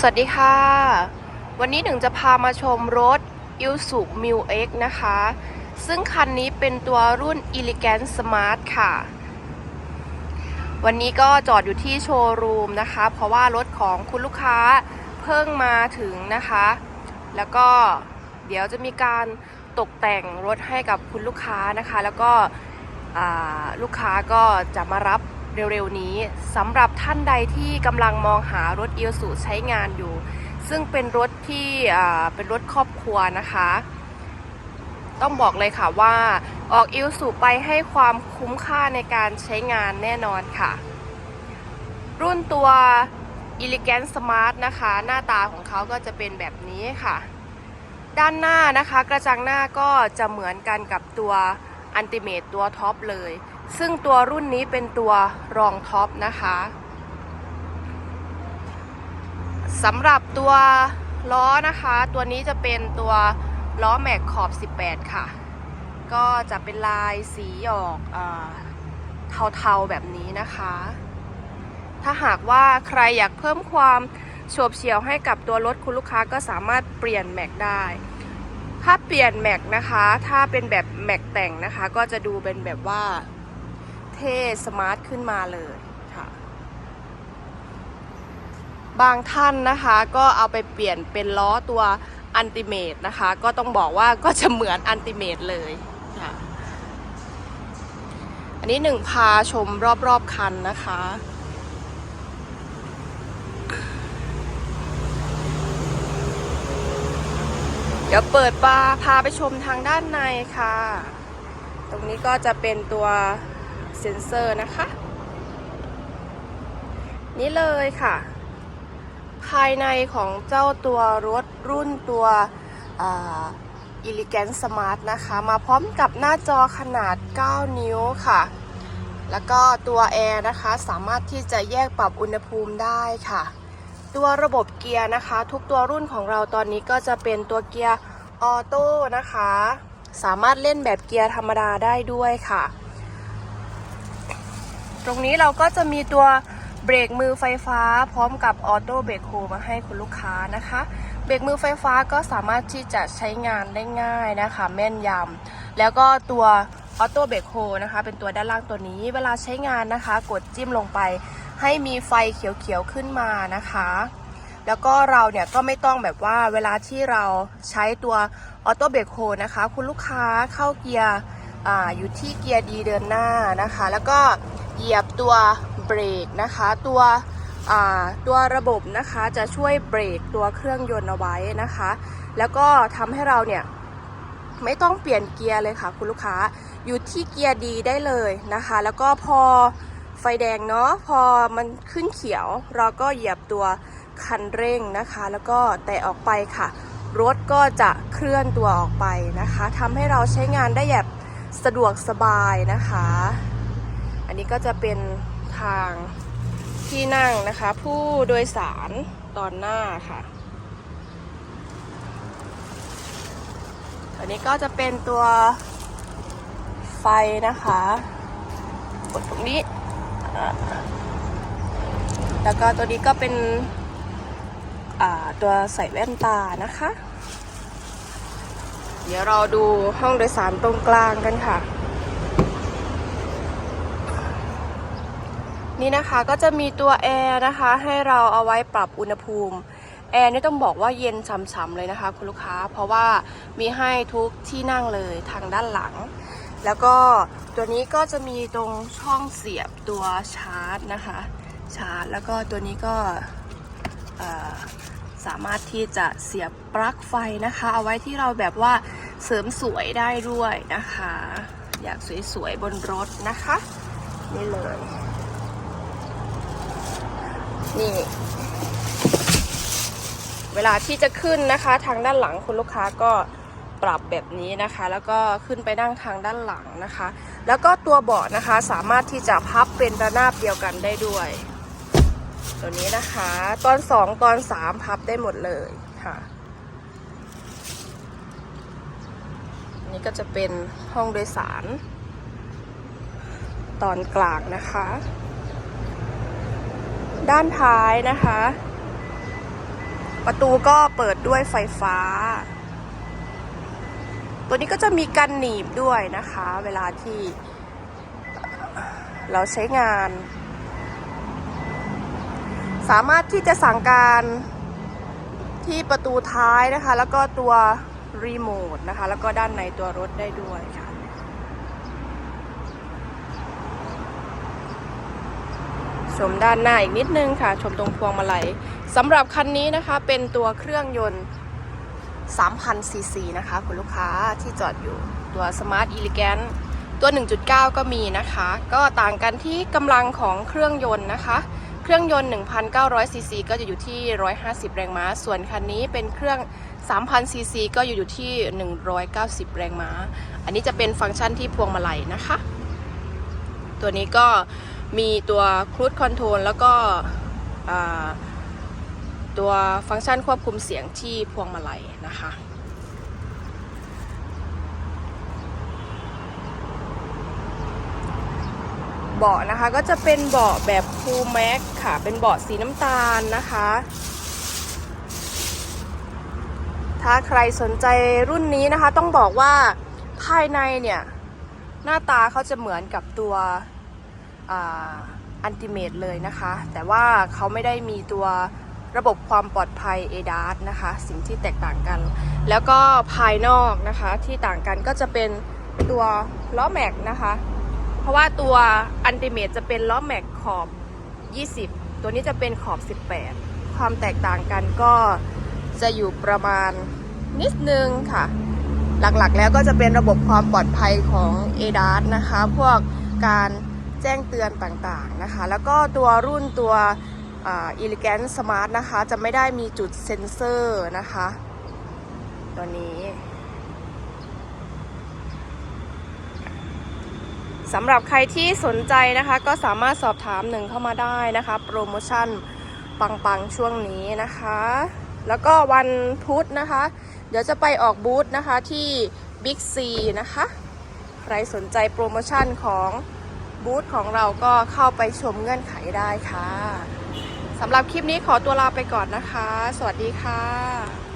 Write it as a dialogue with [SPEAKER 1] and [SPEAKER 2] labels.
[SPEAKER 1] สวัสดีค่ะ วันนี้หนึ่งจะพามาชมรถ i l s u m i l X นะคะ ซึ่งคันนี้เป็นตัวรุ่น Elegant Smart ค่ะ วันนี้ก็จอดอยู่ที่โชว์รูมนะคะ เพราะว่ารถของคุณลูกค้าเพิ่งมาถึงนะคะ แล้วก็เดี๋ยวจะมีการตกแต่งรถให้กับคุณลูกค้านะคะ แล้วก็ลูกค้าก็จะมารับ เร็วๆนี้สำหรับท่านใดที่กำลังมองหารถ i l s u ใช้งานอยู่ ซึ่งเป็นรถที่เป็นรถครอบครัวนะคะ ต้องบอกเลยค่ะว่าออกอิลสูไปให้ความคุ้มค่าในการใช้งานแน่นอนค่ะ รุ่นตัว Elegant Smart นะคะ หน้าตาของเขาก็จะเป็นแบบนี้ค่ะ ด้านหน้านะคะ กระจังหน้าก็จะเหมือนกันกับตัว Ultimate ตัวท็อปเลย ซึ่งตัวรุ่นนี้เป็นตัวรองท็อปนะคะสำหรับตัวล้อนะคะ ตัวนี้จะเป็นตัวล้อแม็กขอบ 18 ค่ะ ก็จะเป็นลายสีออกอเทาๆแบบนี้นะคะ ถ้าหากว่าใครอยากเพิ่มความโฉบเฉี่ยวให้กับตัวรถคุณลูกค้าก็สามารถเปลี่ยนแม็กได้ถ้าเปลี่ยนแม็กนะคะ ถ้าเป็นแบบแม็กแต่งนะคะ ก็จะดูเป็นแบบว่า เท่สมาร์ทขึ้นมาเลยค่ะ บางท่านนะคะก็เอาไปเปลี่ยนเป็นล้อตัวอันติเมตนะคะ ก็ต้องบอกว่าก็จะเหมือนอันติเมตเลยค่ะ อันนี้หนึ่งพาชมรอบๆคันนะคะเดี๋ยวเปิดบาร์พาไปชมทางด้านในค่ะ ตรงนี้ก็จะเป็นตัว เซ็นเซอร์นะคะ นี่เลยค่ะ ภายในของเจ้าตัวรถรุ่นตัวอ่า Elegant Smart นะคะ มาพร้อมกับหน้าจอขนาด 9 นิ้วค่ะ แล้วก็ตัวแอร์นะคะสามารถที่จะแยกปรับอุณหภูมิได้ค่ะ ตัวระบบเกียร์นะคะ ทุกตัวรุ่นของเราตอนนี้ก็จะเป็นตัวเกียร์ออโต้นะคะ สามารถเล่นแบบเกียร์ธรรมดาได้ด้วยค่ะ ตรงนี้เราก็จะมีตัวเบรกมือไฟฟ้า พร้อมกับออโต้เบรกโฮมาให้คุณลูกค้านะคะ เบรกมือไฟฟ้าก็สามารถที่จะใช้งานได้ง่ายนะคะ แม่นยำแล้วก็ตัวออโต้เบรกโฮนะคะ เป็นตัวด้านล่างตัวนี้เวลาใช้งานนะคะ กดจิ้มลงไปให้มีไฟเขียวๆขึ้นมานะคะ แล้วก็เราเนี่ยก็ไม่ต้องแบบว่าเวลาที่เราใช้ตัวออโต้เบรกโฮนะคะ คุณลูกค้าเข้าเกียร์ออยู่ที่เกียร์ดีเดินหน้านะคะ แล้วก็ เหยียบตัวเบรกนะคะ ตัวตัวระบบนะคะจะช่วยเบรกตัวเครื่องยนต์เอาไว้นะคะ แล้วก็ทำให้เราเนี่ยไม่ต้องเปลี่ยนเกียร์เลยค่ะคุณลูกค้าอยู่ที่เกียร์ดีได้เลยนะคะ แล้วก็พอไฟแดงเนาะพอมันขึ้นเขียว เราก็เหยียบตัวคันเร่งนะคะ แล้วก็แตะออกไปค่ะ รถก็จะเคลื่อนตัวออกไปนะคะทำให้เราใช้งานได้แบบสะดวกสบายนะคะ อันนี้ก็จะเป็นทางที่นั่งนะคะ ผู้โดยสารตอนหน้าค่ะ อันนี้ก็จะเป็นตัวไฟนะคะ กดตรงนี้ แล้วก็ตัวนี้ก็เป็นตัวใส่แว่นตานะคะ เดี๋ยวเราดูห้องโดยสารตรงกลางกันค่ะ นี่นะคะก็จะมีตัวแอร์นะคะให้เราเอาไว้ปรับอุณหภูมิแอร์นี่ต้องบอกว่าเย็นฉ่ำๆเลยนะคะ คุณลูกค้าเพราะว่ามีให้ทุกที่นั่งเลยทางด้านหลัง แล้วก็ตัวนี้ก็จะมีตรงช่องเสียบตัวชาร์จนะคะ ชาร์จ แล้วก็ตัวนี้ก็สามารถที่จะเสียบปลั๊กไฟนะคะ เอาไว้ที่เราแบบว่าเสริมสวยได้ด้วยนะคะ อยากสวยๆบนรถนะคะนี่เลย นี่ เวลาที่จะขึ้นนะคะ ทางด้านหลังคุณลูกค้าก็ปรับแบบนี้นะคะ แล้วก็ขึ้นไปนั่งทางด้านหลังนะคะ แล้วก็ตัวเบาะนะคะสามารถที่จะพับเป็นระนาบเดียวกันได้ด้วย ตัวนี้นะคะ ตอน 2 ตอน 3 พับได้หมดเลยค่ะนนี้ก็จะเป็นห้องโดยสาร ตอนกลางนะคะ ด้านท้ายนะคะ ประตูก็เปิดด้วยไฟฟ้า ตัวนี้ก็จะมีกันหนีบด้วยนะคะ เวลาที่เราใช้งาน สามารถที่จะสั่งการที่ประตูท้ายนะคะ แล้วก็ตัวรีโมทนะคะ แล้วก็ด้านในตัวรถได้ด้วยค่ะ ชมด้านหน้าอีกนิดนึงค่ะ ชมตรงพวงมาลัยสำหรับคันนี้นะคะเป็นตัวเครื่องยนต์3,000ซีซีนะคะคุณลูกค้าที่จอดอยู่ตัว Smart Elegant ตัว 1.9 ก็มีนะคะ ก็ต่างกันที่กำลังของเครื่องยนต์นะคะ เครื่องยนต์ 1,900ซีซีก็จะอยู่ที่ 150 แรงม้า ส่วนคันนี้เป็นเครื่อง3,000ซีซีก็อยู่อยู่ที่ 190 แรงม้า อันนี้จะเป็นฟังก์ชันที่พวงมาลัยนะคะ ตัวนี้ก็ มีตัวครู i คอนโทรลแล้วก็ตัวฟังก์ชันควบคุมเสียงที่พวงมาลัยนะคะเบาะนะคะก็จะเป็นเบาะแบบฟูลแม็กค่ะ เป็นเบาะสีน้ำตาลนะคะ ถ้าใครสนใจรุ่นนี้นะคะ ต้องบอกว่าภายในเนี่ย หน้าตาเขาจะเหมือนกับตัว อันติเมตเลยนะคะ แต่ว่าเขาไม่ได้มีตัวระบบความปลอดภัย ADAS นะคะ สิ่งที่แตกต่างกัน แล้วก็ภายนอกนะคะที่ต่างกันก็จะเป็นตัวล้อแม็กนะคะ เพราะว่าตัวอันติเมตจะเป็นล้อแม็กขอบ 20 ตัวนี้จะเป็นขอบ 18 ความแตกต่างกันก็จะอยู่ประมาณนิดนึงค่ะ หลักๆแล้วก็จะเป็นระบบความปลอดภัยของ ADAS นะคะ พวกการ แจ้งเตือนต่างๆนะคะ แล้วก็ตัวรุ่นตัวอ่า Elegant Smart นะคะ จะไม่ได้มีจุดเซ็นเซอร์นะคะ ตัวนี้สำหรับใครที่สนใจนะคะ ก็สามารถสอบถามหนึ่งเข้ามาได้นะคะ โปรโมชั่นปังๆ ช่วงนี้นะคะ แล้วก็วันพุธนะคะ เดี๋ยวจะไปออกบูธนะคะที่ Big C นะคะ ใครสนใจโปรโมชั่นของ บูธของเราก็เข้าไปชมเงื่อนไขได้ค่ะสำหรับคลิปนี้ขอตัวลาไปก่อนนะคะ สวัสดีค่ะ